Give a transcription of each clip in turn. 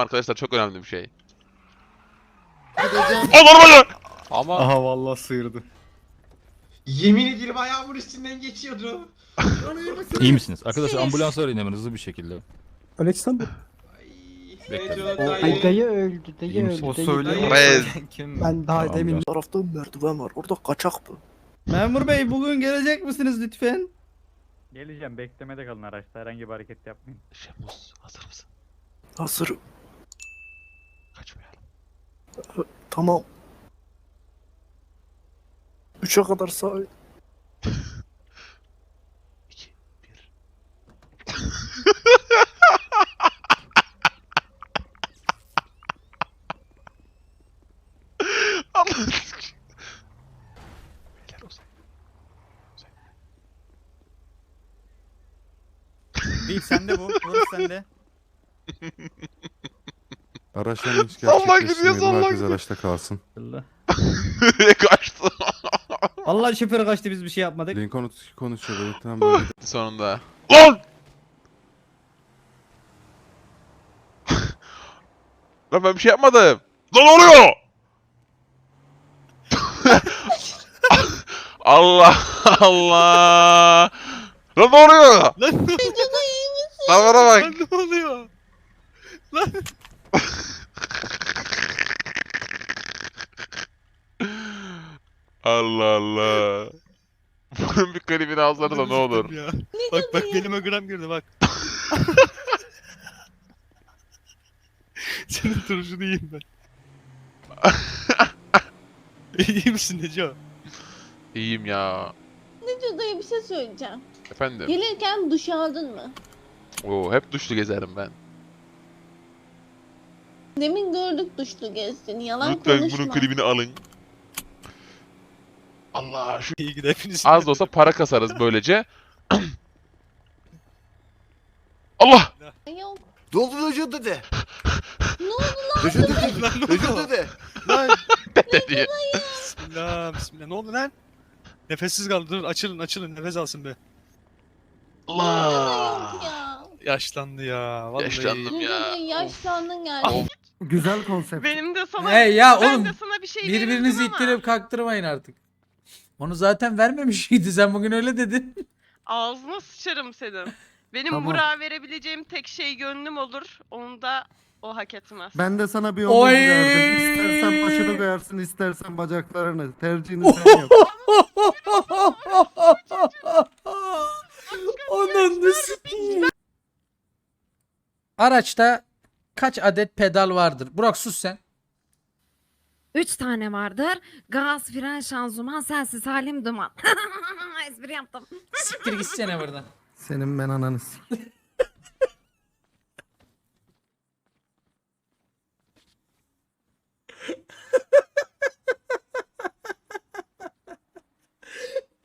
arkadaşlar çok önemli bir şey. Gideceğim. Olur mu? Ama Aha vallahi sıyırdı. Yemin ederim ayağımın üstünden geçiyordu. İyi misiniz? Arkadaşlar ambulans arayın hemen hızlı bir şekilde. Alexander. Bekle. Ay dayı öldü, dayı İyi öldü. misin? O dayı. Rez. Kim? Ben daha Tamam, demin tarafta merdiven var. Orada kaçak bu. Memur bey bugün gelecek misiniz lütfen? Geleceğim beklemede kalın araçta herhangi bir hareket yapmayın. Şemus hazır mısın? Hazır. Kaçmayalım. Tamam. Üçe kadar sağ. 2 1 Allah Beyler uzay. Değil sende bu. Burası sende. Araçların hiç Salla gidiyor, gerçekleştirmeyelim. salla Herkes gidiyor. araçta kalsın. Allah. Nereye kaçtı? Allah şoför kaçtı biz bir şey yapmadık. Lincoln konuşuyor böyle tam böyle. Sonunda. Lan! Lan ben bir şey yapmadım. Lan oluyor? Allah Allah. Lan ne oluyor? Lan Lan bana bak. ne oluyor? Allah Allah. Bunun bir klibini alsanız da ne olur. Ya. Bak bak belime gram girdi bak. Senin duruşunu yiyeyim ben. İyi misin Neco? İyiyim ya. Neco dayı bir şey söyleyeceğim. Efendim. Gelirken duş aldın mı? Oo, hep duşlu gezerim ben. Demin gördük duşlu gezdiğini. Yalan Lütfen konuşma. bunun klibini alın. Allah şu İyi gidi hepiniz. az da olsa para kasarız böylece. Allah! Yok. Ne oldu Neco dede? Ne oldu lan? Neco dede. Lan ne oldu? dede. Dede diye. Bismillah bismillah. Ne oldu lan? Nefessiz kaldı. Dur açılın açılın nefes alsın be. Allah! Ya. Yaşlandı ya. Vallahi. Yaşlandım. Ya. dayı yaşlandın yani. Of. Güzel konsept. Benim de sana Hey ya ben oğlum de sana bir şey birbirinizi verirdim ama ittirip kaktırmayın artık. Onu zaten vermemişydi sen bugün öyle dedin. ağzına sıçarım senin. Benim Tamam. Burak'a verebileceğim tek şey gönlüm olur. Onu da o hak etmez. Ben de sana bir omuz Oy! verdim. İstersen başını koyarsın, istersen bacaklarını. Tercihini sen yap. Onun Araçta kaç adet pedal vardır? Burak sus sen. 3 tane vardır. Gaz, fren, şanzıman, sensiz halim duman. Espri yaptım. Siktir gitsene buradan. Senin ben ananı s-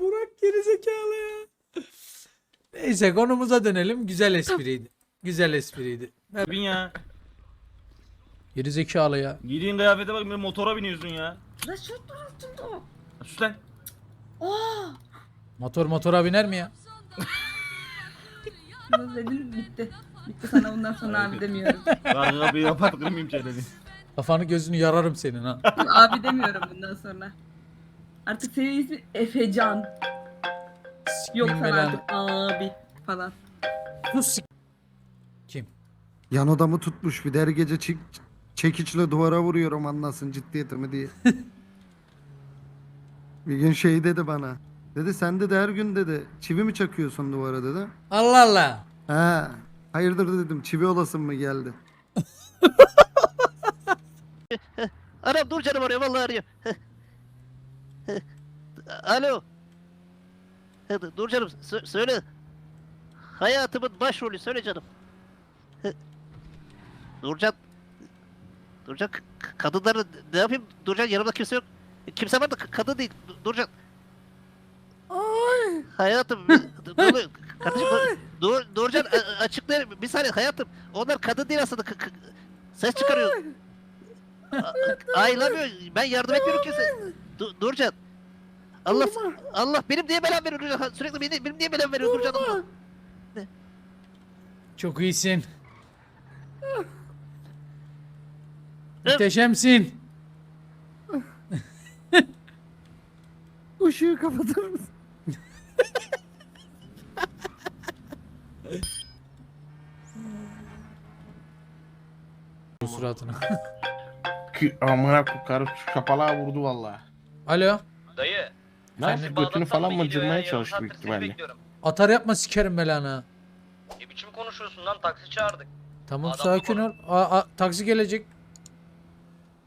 Burak gerizekalı ya. Neyse konumuza dönelim. Güzel espriydi. Güzel espriydi. Bin ya. Gerizekalı ya. Giydiğin kıyafete bak bir motora biniyorsun ya. La şu altında o. Sus lan. Motor motora biner mi ya? Dedim bitti. Bitti sana bundan sonra abi demiyorum. Ben kapıyı kapat kırmayayım çeneni. Kafanı gözünü yararım senin ha. abi demiyorum bundan sonra. Artık senin ismin Efecan. Yok belanı. artık abi falan. Sus sik- Kim? Yan odamı tutmuş. Bir der gece çek, çekiçle duvara vuruyorum anlasın ciddiyetimi diye. bir gün şey dedi bana. Dedi sen de her gün dedi çivi mi çakıyorsun duvara dedi. Allah Allah. Ha, hayırdır dedim çivi olasın mı geldi. Anam dur canım arıyor vallahi arıyor. Alo. Dur canım sö- söyle. Hayatımın başrolü söyle canım. Nurcan. Nurcan k- k- kadınları ne yapayım? Nurcan yanımda kimse yok. Kimse var da kadın değil. Nur- Nurcan. Hayatım. oluyor? Kardeşim Nurcan a- açıklayayım. Bir saniye hayatım. Onlar kadın değil aslında. Ses çıkarıyor. A- Ayılamıyor. Ben yardım etmiyorum kimse. Du- Nurcan. Allah Allah benim niye belam veriyor Nurcan? Sürekli benim, benim niye belam veriyor Allah? Çok iyisin. Muhteşemsin. Işığı kapatır mısın? Suratına. Amına karı kapalığa vurdu valla. Alo. Dayı. Efendim? Götünü falan mı cırmaya çalıştı büyük ihtimalle. Atar yapma sikerim belanı. ha. Ne biçim konuşuyorsun lan taksi çağırdık. Tamam Adam sakin ol. Aa, aa, taksi gelecek.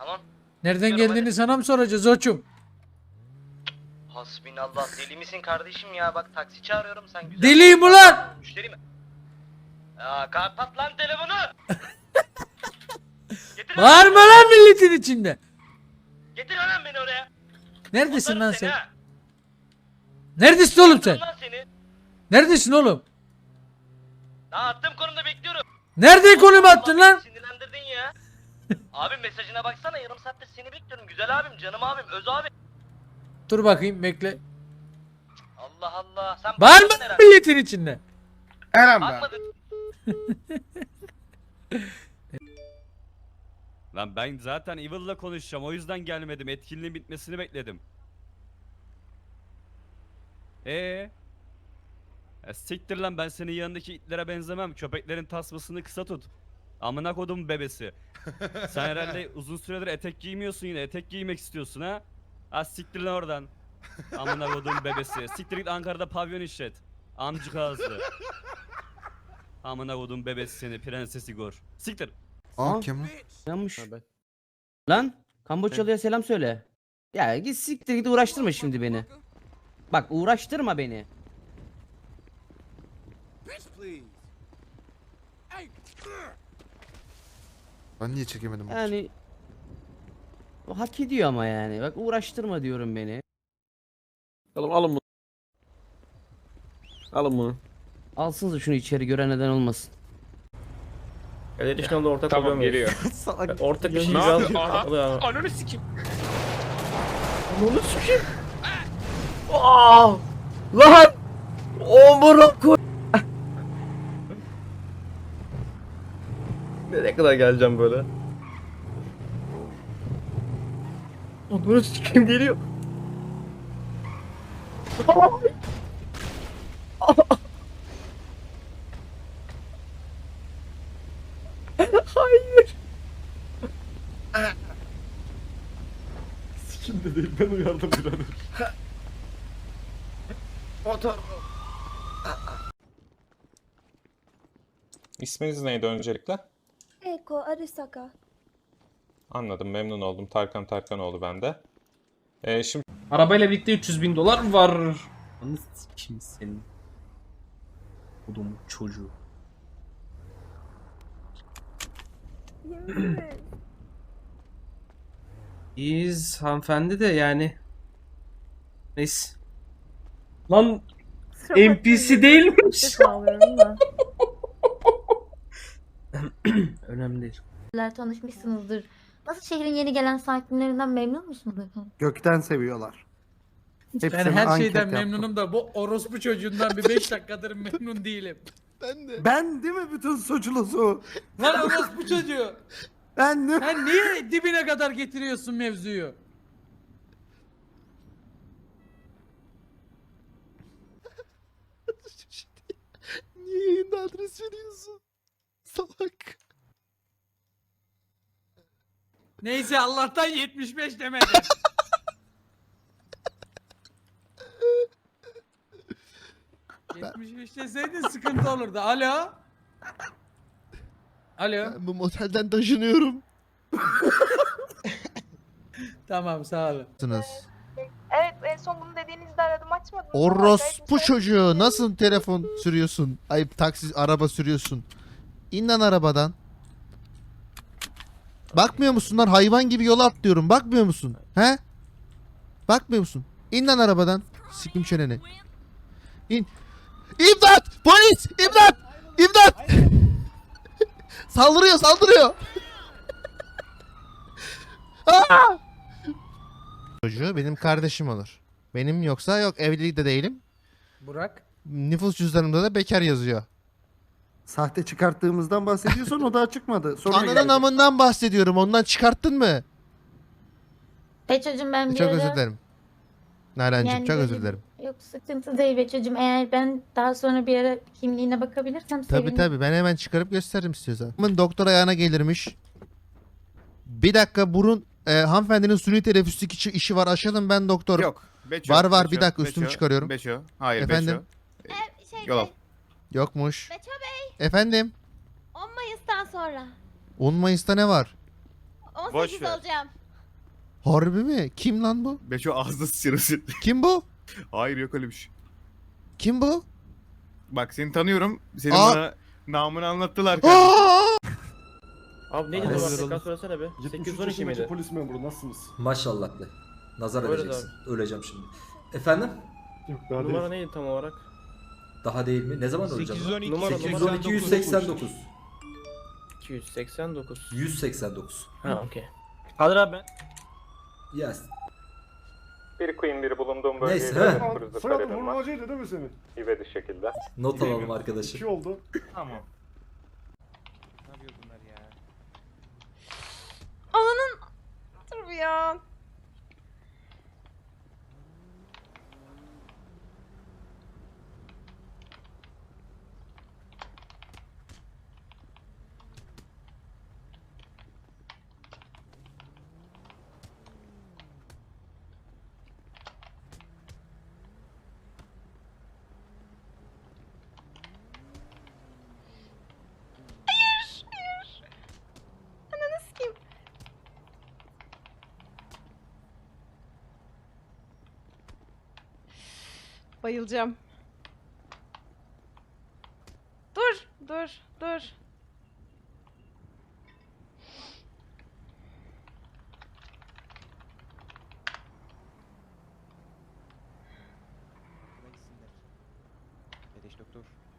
Tamam. Nereden Gidiyorum, geldiğini sana mı soracağız oçum? Hasbinallah deli misin kardeşim ya bak taksi çağırıyorum sen güzel. Deliyim ulan! Müşteri mi? Ya kapat lan telefonu. getir lan- Bağırma lan milletin içinde. Getir lan beni oraya. Neredesin Atarım lan seni sen? ha. Neredesin oğlum sen? Atarım Lan seni. Neredesin oğlum? Daha attığım konumda bekliyorum. Nerede konum attın lan? Abi mesajına baksana yarım saattir seni bekliyorum. Güzel abim, canım abim, öz abi. Dur bakayım bekle. Allah Allah. Sen Bağırma bakmadın lan herhalde. milletin içinde. Eren be. Bakmadın. Lan ben zaten Evil'la konuşacağım o yüzden gelmedim. Etkinliğin bitmesini bekledim. Ee? Ya siktir lan ben senin yanındaki itlere benzemem. Köpeklerin tasmasını kısa tut. Amına kodum bebesi. Sen herhalde uzun süredir etek giymiyorsun yine. Etek giymek istiyorsun ha? Ha siktir lan oradan. Amına kodum bebesi. Siktir git Ankara'da pavyon işlet. Amcık ağızlı. Amına kodum bebesi seni Prenses Igor. Siktir. Aa kim lan? Yanmış. Lan Kamboçyalı'ya selam söyle. Ya git siktir git uğraştırma şimdi beni. Bak uğraştırma beni. Ben niye çekemedim? bu Yani o hak ediyor ama yani. Bak uğraştırma diyorum beni. Oğlum alın bunu. Alın bunu. Alsınız şunu içeri gören neden olmasın. Galeri ortak tamam, geliyor. ortak bir şey al. Ananı sikim. Ananı sikim. Aa! Lan! Omurum koy. Nereye kadar geleceğim böyle? Ananı sikim geliyor. Hayır. Sikim de değil ben uyardım birader. Motor. İsminiz neydi öncelikle? Eko Arisaka. Anladım, memnun oldum. Tarkan Tarkanoğlu ben de. Ee, şimdi Arabayla birlikte 300 bin dolar var. Anı kim senin? Oğlum çocuğu. İyiyiz hanımefendi de yani. Neyse. Lan NPC değilmiş. Önemli değil. Tanışmışsınızdır. Nasıl şehrin yeni gelen sakinlerinden memnun musunuz efendim? Gökten seviyorlar. Ben Hepsine her anket şeyden yaptım. memnunum da bu orospu çocuğundan bir 5 dakikadır memnun değilim. Ben değil mi bütün suçlusu? Lan orospu çocuğu. Ben mi? Sen niye dibine kadar getiriyorsun mevzuyu? Niye yayında adres veriyorsun? Salak. Neyse Allah'tan 75 demedi. ...75 deseydin sıkıntı olurdu. Alo? Alo? bu motelden taşınıyorum. Tamam sağ olun. Evet en son bunu dediğinizde aradım açmadınız. Orospu çocuğu nasıl telefon sürüyorsun? Ay taksi araba sürüyorsun. İn lan arabadan. Bakmıyor musun lan hayvan gibi yola atlıyorum. Bakmıyor musun? He? Bakmıyor musun? İn lan arabadan. Sikim çeneni. İn. İmdat! Polis! İmdat! İmdat! saldırıyor, saldırıyor. Aa! Çocuğu benim kardeşim olur. Benim yoksa yok evlilik de değilim. Burak? Nüfus cüzdanımda da bekar yazıyor. Sahte çıkarttığımızdan bahsediyorsan o daha çıkmadı. Sonra Ananın geldi. amından bahsediyorum. Ondan çıkarttın mı? Beçocuğum ben bir Çok ara... özür dilerim. Narenciğim Yani çok özür dilerim. Yok sıkıntı değil Beçocuğum. Eğer ben daha sonra bir ara kimliğine bakabilirsem Tabi sevinirim. tabi ben hemen çıkarıp gösteririm istiyorsan. Bunun doktor ayağına gelirmiş. Bir dakika burun e, hanımefendinin suni teneffüslük işi, işi var açalım ben doktor. Yok. Beço, Var, var, bir Beço, dakika, üstümü Beço, çıkarıyorum. Beço. Hayır Efendim? Beço. Şey, Yol al. Yokmuş. Beço Bey Efendim 10 Mayıs'tan sonra 10 Mayıs'ta ne var? 18 Boş ver. olacağım. Harbi mi? Kim lan bu? Beço ağzını sıçırırsın. Kim bu? Hayır yok öyle bir şey. Kim bu? Bak seni tanıyorum. Senin Aa! bana namını anlattılar. Aa! Abi neydi numara? Tekrar söylesene be. 812 miydi? polis memuru nasılsınız? Maşallah de. Nazar Öyle edeceksin. Öleceğim şimdi. Efendim? Yok Numara neydi tam olarak? Daha değil mi? Ne zaman öleceğim? lan? Numara 812 189. 289. 189. Ha okey. Kadir abi ben. Yes. Bir Queen biri bulunduğum Neyse, bölgeye he. cruiser talebim var. değil mi senin? İvedi şekilde. Not alalım arkadaşım. oldu. Tamam. Ananın... Dur ya. Bayılacağım. Dur, dur, dur. Doktor.